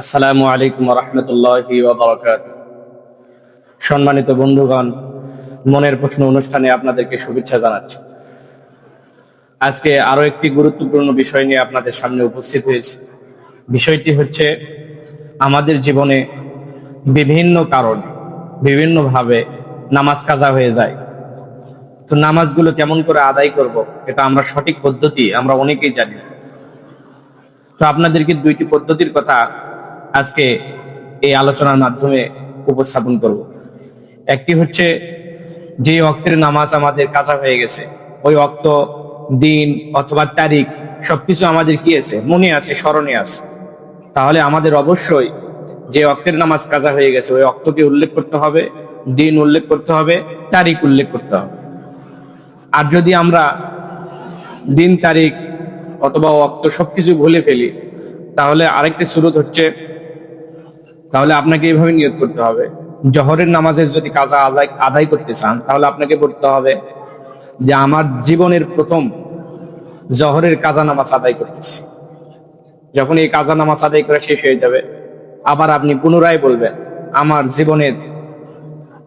আসসালামু আলাইকুম রহমতুল্লাহি সম্মানিত বন্ধুগণ, মনের প্রশ্ন অনুষ্ঠানে আপনাদেরকে শুভেচ্ছা জানাচ্ছি। আজকে আরও একটি গুরুত্বপূর্ণ বিষয় নিয়ে আপনাদের সামনে উপস্থিত হয়েছে। বিষয়টি হচ্ছে আমাদের জীবনে বিভিন্ন কারণে, বিভিন্নভাবে নামাজ কাজা হয়ে যায়। তো নামাজগুলো কেমন করে আদায় করব, এটা আমরা সঠিক পদ্ধতি আমরা অনেকেই জানি। তো আপনাদেরকে দুইটি পদ্ধতির কথা আজকে এই আলোচনার মাধ্যমে উপস্থাপন করব। একটি হচ্ছে, যে অক্তের নামাজ আমাদের কাজা হয়ে গেছে। ওই অক্ত দিন অথবা তারিখ সবকিছু আমাদের কি আছে? মনে আছে, স্মরণে আছে। তাহলে আমাদের অবশ্যই যে অক্তের নামাজ কাজা হয়ে গেছে, ওই অক্তকে উল্লেখ করতে হবে, দিন উল্লেখ করতে হবে, তারিখ উল্লেখ করতে হবে। আর যদি আমরা দিন, তারিখ অথবা অক্ত সবকিছু ভুলে ফেলি, তাহলে আরেকটি সুরত হচ্ছে তাহলে আপনাকে এইভাবে নিয়োগ করতে হবে। জহরের নামাজের যদি কাজা আদায় আদায় করতে চান, তাহলে আপনাকে বলতে হবে যে আমার জীবনের প্রথম জহরের কাজা নামাজ আদায় করতেছি। যখন এই কাজা নামাজ আদায় করে শেষ হয়ে যাবে, আবার আপনি পুনরায় বলবেন, আমার জীবনের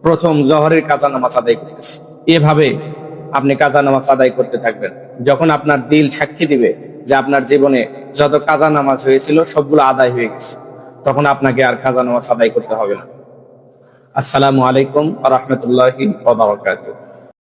প্রথম জহরের কাজা নামাজ আদায় করতেছি। এভাবে আপনি কাজা নামাজ আদায় করতে থাকবেন। যখন আপনার দিল সাক্ষী দিবে যে আপনার জীবনে যত কাজা নামাজ হয়েছিল, সবগুলো আদায় হয়ে গেছে। তখন আপনাকে আর খাজানো সাদাই করতে হবে না। আসসালামু আলাইকুম রহমতুল্লাহি